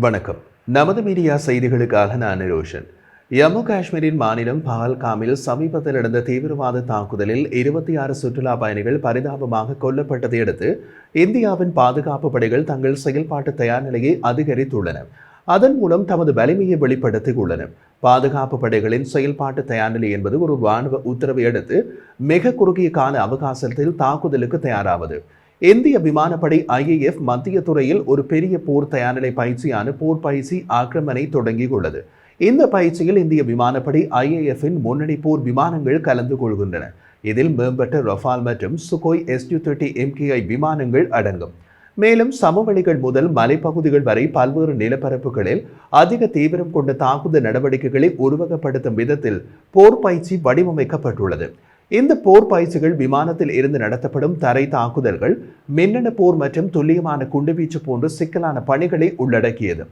வணக்கம். நமது மீடியா செய்திகளுக்காக நான் ரோஷன். ஜம்மு காஷ்மீரின் மாநிலம் பஹல்காமில் சமீபத்தில் நடந்த தீவிரவாத தாக்குதலில் இருபத்தி ஆறு சுற்றுலா பயணிகள் பரிதாபமாக கொல்லப்பட்டதை அடுத்து இந்தியாவின் பாதுகாப்பு படைகள் தங்கள் செயல்பாட்டு தயார் நிலையை அதிகரித்துள்ளன. அதன் மூலம் தமது வலிமையை வெளிப்படுத்தியுள்ளன. பாதுகாப்பு படைகளின் செயல்பாட்டு தயார்நிலை என்பது ஒரு ராணுவ உத்தரவை அடுத்து மிக குறுகிய கால அவகாசத்தில் தாக்குதலுக்கு தயாராவது. இந்திய விமானப்படை ஐஏஎஃப் மத்திய துறையில் ஒரு பெரிய போர் தயார்நிலை பயிற்சியான போர் பயிற்சி ஆக்கிரமணை தொடங்கியுள்ளது. இந்த பயிற்சியில் இந்திய விமானப்படை ஐஏஎஃப்பின் முன்னணி போர் விமானங்கள் கலந்து கொள்கின்றன. இதில் மேம்பட்ட ரஃபால் மற்றும் சுகோய் எஸ்யூ தேர்ட்டி எம்கேஐ விமானங்கள் அடங்கும். மேலும் சமவெளிகள் முதல் மலைப்பகுதிகள் வரை பல்வேறு நிலப்பரப்புகளில் அதிக தீவிரம் கொண்ட தாக்குதல் நடவடிக்கைகளை உருவகப்படுத்தும் விதத்தில் போர் பயிற்சி வடிவமைக்கப்பட்டுள்ளது. இந்த போர் பயிற்சிகள் விமானத்தில் இருந்து நடத்தப்படும் தரை தாக்குதல்கள் மின்னணு போர் மற்றும் துல்லியமான குண்டுவீச்சு போன்ற சிக்கலான பணிகளை உள்ளடக்கியது.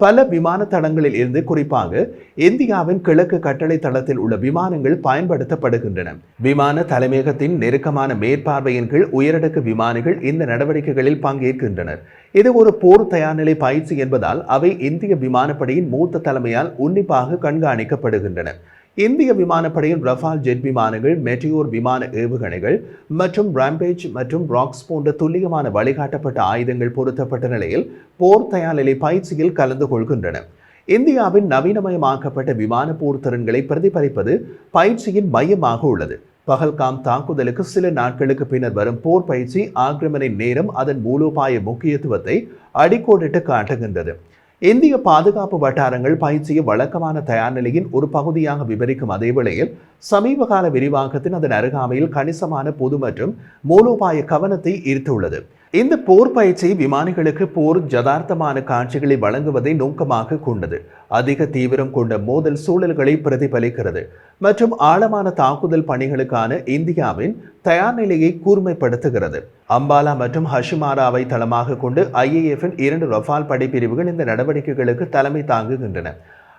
பல விமான தளங்களில் இருந்து குறிப்பாக இந்தியாவின் கிழக்கு கட்டளை தளத்தில் உள்ள விமானங்கள் பயன்படுத்தப்படுகின்றன. விமான தலைமையகத்தின் நெருக்கமான மேற்பார்வையின் கீழ் உயரடுக்கு விமானிகள் இந்த நடவடிக்கைகளில் பங்கேற்கின்றனர். இது ஒரு போர் தயார்நிலை பயிற்சி என்பதால் அவை இந்திய விமானப்படையின் மூத்த தலைமையால் உன்னிப்பாக கண்காணிக்கப்படுகின்றன. இந்திய விமானப்படையின் ரஃபால் ஜெட் விமானங்கள் மெட்டியோர் விமான ஏவுகணைகள் மற்றும் ராம்பேஜ் மற்றும் ராக்ஸ் போன்ற துல்லியமான வழிகாட்டப்பட்ட ஆயுதங்கள் பொருத்தப்பட்ட நிலையில் போர் தயார்நிலை பயிற்சியில் கலந்து கொள்கின்றன. இந்தியாவின் நவீனமயமாக்கப்பட்ட விமான போர் திறன்களை பிரதிபலிப்பது பயிற்சியின் மையமாக உள்ளது. பகல்காம் தாக்குதலுக்கு சில நாட்களுக்கு பின்னர் வரும் போர் பயிற்சி ஆக்கிரமணை நேரம் அதன் மூலோபாய முக்கியத்துவத்தை அடிக்கோடிட்டு காட்டுகின்றது. இந்திய பாதுகாப்பு வட்டாரங்கள் பயிற்சியை வழக்கமான தயார் நிலையின் ஒரு பகுதியாக விவரிக்கும் அதே வேளையில் சமீபகால விரிவாக்கத்தின் அதன் அருகாமையில் கணிசமான பொது மற்றும் மூலோபாய கவனத்தை ஈர்த்துள்ளது. இந்த போர் பயிற்சி விமானிகளுக்கு போர் ஜதார்த்தமான காட்சிகளை வழங்குவதை நோக்கமாக கொண்டது. அதிக தீவிரம் கொண்ட மோதல் சூழல்களை பிரதிபலிக்கிறது. மற்றும் ஆழமான தாக்குதல் பணிகளுக்கான இந்தியாவின் தயார் நிலையை கூர்மைப்படுத்துகிறது. அம்பாலா மற்றும் ஹஷிமாராவை தளமாக கொண்டு ஐஏஎஃப்பின் இரண்டு ரஃபால் படைப்பிரிவுகள் இந்த நடவடிக்கைகளுக்கு தலைமை தாங்குகின்றன.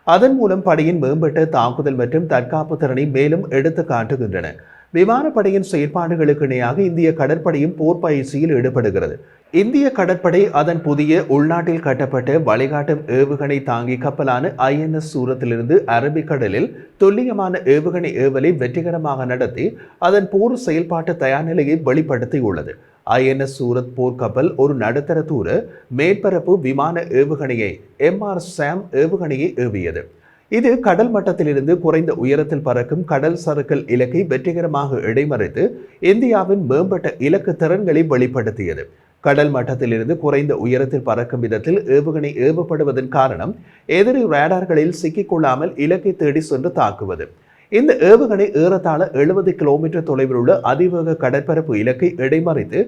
அதன் மூலம் படையின் மேம்பட்ட தாக்குதல் மற்றும் தற்காப்பு திறனை மேலும் எடுத்து காட்டுகின்றன. விமானப்படையின் செயற்பாடுகளுக்கு இணையாக இந்திய கடற்படையும் போர் பயிற்சியில் ஈடுபடுகிறது. இந்திய கடற்படை அதன் புதிய உள்நாட்டில் கட்டப்பட்ட வழிகாட்டும் ஏவுகணை தாங்கி கப்பலான ஐஎன்எஸ் சூரத்திலிருந்து அரபிக்கடலில் துல்லியமான ஏவுகணை ஏவலை வெற்றிகரமாக நடத்தி அதன் போர் செயல்பாட்டு தயார் நிலையை வெளிப்படுத்தியுள்ளது. ஐஎன்எஸ் சூரத் போர்க்கப்பல் ஒரு நடுத்தர தூர மேற்பரப்பு விமான ஏவுகணையை எம்ஆர் சாம் ஏவுகணையை ஏவியது. இது கடல் மட்டத்திலிருந்து குறைந்த உயரத்தில் பறக்கும் கடல் சறுக்கல் இலக்கை வெற்றிகரமாக இடைமறித்து இந்தியாவின் மேம்பட்ட இலக்கு திறன்களை வெளிப்படுத்தியது. கடல் மட்டத்திலிருந்து குறைந்த உயரத்தில் பறக்கும் விதத்தில் ஏவுகணை ஏவப்படுவதன் காரணம் எதிரி ரேடார்களில் சிக்கிக்கொள்ளாமல் இலக்கை தேடி சென்று தாக்குவது. இந்த ஏவுகணை ஏறத்தாழ எழுபது கிலோமீட்டர் தொலைவில் உள்ள அதிவேக கடற்பரப்பு இலக்கை இடைமறித்து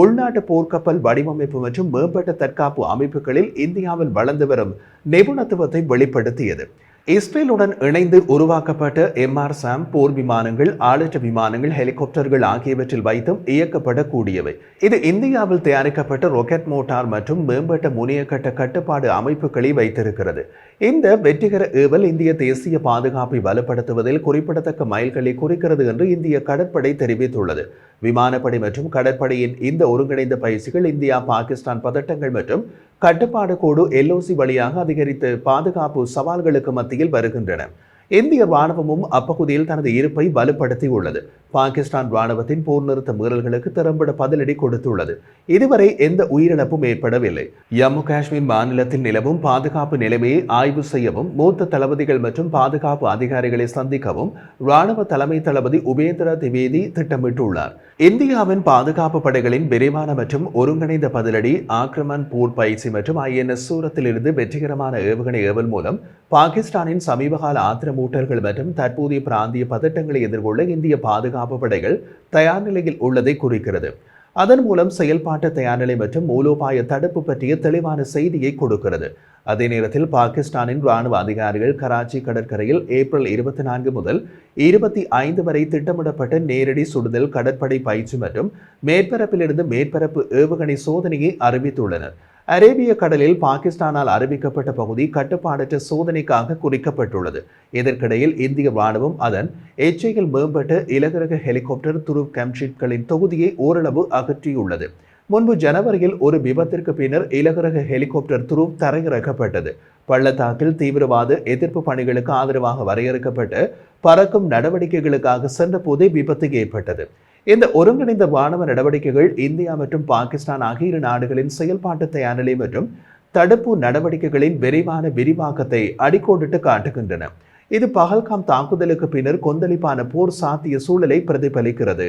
உள்நாட்டு போர்க்கப்பல் வடிவமைப்பு மற்றும் மேம்பட்ட தற்காப்பு அமைப்புகளில் இந்தியாவில் வளர்ந்து வரும் நிபுணத்துவத்தை வெளிப்படுத்தியது. இஸ்ரேலுடன் இணைந்து உருவாக்கப்பட்ட எம்ஆர் சாம் போர் விமானங்கள் ஆளற்ற விமானங்கள் ஹெலிகாப்டர்கள் ஆகியவற்றில் வைத்தும் இயக்கப்படக்கூடியவை. இது இந்தியாவில் தயாரிக்கப்பட்ட ராக்கெட் மோட்டார் மற்றும் மேம்பட்ட முனையக்கட்ட கட்டுப்பாடு அமைப்புகளை வைத்திருக்கிறது. இந்த வெற்றிகர ஏவல் இந்திய தேசிய பாதுகாப்பை வலுப்படுத்துவதில் குறிப்பிடத்தக்க மைல்களை குறிக்கிறது என்று இந்திய கடற்படை தெரிவித்துள்ளது. விமானப்படை மற்றும் கடற்படையின் இந்த ஒருங்கிணைந்த பயிற்சிகள் இந்தியா பாகிஸ்தான் பதட்டங்கள் மற்றும் கட்டுப்பாடு கோடு எல்ஓசி வழியாக அதிகரித்து பாதுகாப்பு சவால்களுக்கு மத்தியில் வருகின்றன. இந்திய ராணுவமும் அப்பகுதியில் தனது இருப்பை வலுப்படுத்தியுள்ளது பாகிஸ்தான் ராணுவத்தின் போர் நிறுத்த மீறல்களுக்கு திறம்பட பதிலடி கொடுத்துள்ளது. இதுவரை எந்த உயிரிழப்பும் ஏற்படவில்லை. ஜம்மு காஷ்மீர் மாநிலத்தில் நிலவும் பாதுகாப்பு நிலைமையை ஆய்வு செய்யவும் மூத்த தளபதிகள் மற்றும் பாதுகாப்பு அதிகாரிகளை சந்திக்கவும் ராணுவ தலைமை தளபதி உபேந்திர திவேதி திட்டமிட்டுள்ளார். இந்தியாவின் பாதுகாப்பு படைகளின் விரைவான மற்றும் ஒருங்கிணைந்த பதிலடி ஆக்ரமன் போர் பயிற்சி மற்றும் ஐஎன்எஸ் சூரத்தில் இருந்து வெற்றிகரமான ஏவுகணை ஏவல் மூலம் பாகிஸ்தானின் சமீபகால ஆத்திரமூட்டல்கள் மற்றும் தற்போதைய பிராந்திய பதட்டங்களை எதிர்கொள்ள இந்திய பாதுகாப்பு படைகள் தயார் நிலையில் உள்ளதை குறிக்கிறது. அதன் மூலம் செயல்பாட்டு தயார்நிலை மற்றும் மூலோபாய தடுப்பு பற்றிய தெளிவான செய்தியை கொடுக்கிறது. அதே நேரத்தில் பாகிஸ்தானின் ராணுவ அதிகாரிகள் கராச்சி கடற்கரையில் ஏப்ரல் இருபத்தி நான்கு முதல் இருபத்தி ஐந்து வரை திட்டமிடப்பட்ட நேரடி சுடுதல் கடற்படை பயிற்சி மற்றும் மேற்பரப்பிலிருந்து மேற்பரப்பு ஏவுகணை சோதனையை அறிவித்துள்ளனர். அரேபிய கடலில் பாகிஸ்தானால் அறிவிக்கப்பட்ட பகுதி கட்டுப்பாடற்ற சோதனைக்காக குறிக்கப்பட்டுள்ளது. இதற்கிடையில் இந்திய ராணுவம் அதன் எச்சையில் மேம்பட்ட இலகுரக ஹெலிகாப்டர் துருவ் கம்ஷீட்களின் தொகுதியை ஓரளவு அகற்றியுள்ளது. முன்பு ஜனவரியில் ஒரு விபத்திற்கு பின்னர் இலகுரக ஹெலிகாப்டர் துருவ் தரையிறக்கப்பட்டது. பள்ளத்தாக்கில் தீவிரவாத எதிர்ப்பு பணிகளுக்கு ஆதரவாக வரையறுக்கப்பட்டு பறக்கும் நடவடிக்கைகளுக்காக சென்ற போதே விபத்து ஏற்பட்டது. இந்த ஒருங்கிணைந்த வானவ நடவடிக்கைகள் இந்தியா மற்றும் பாகிஸ்தான் ஆகிய இரு நாடுகளின் செயல்பாட்டு தயார்நிலை மற்றும் தடுப்பு நடவடிக்கைகளின் விரைவான விரிவாக்கத்தை அடிக்கோடிட்டு காட்டுகின்றன. இது பகல்காம் தாக்குதலுக்கு பின்னர் கொந்தளிப்பான போர் சாத்திய சூழலை பிரதிபலிக்கிறது.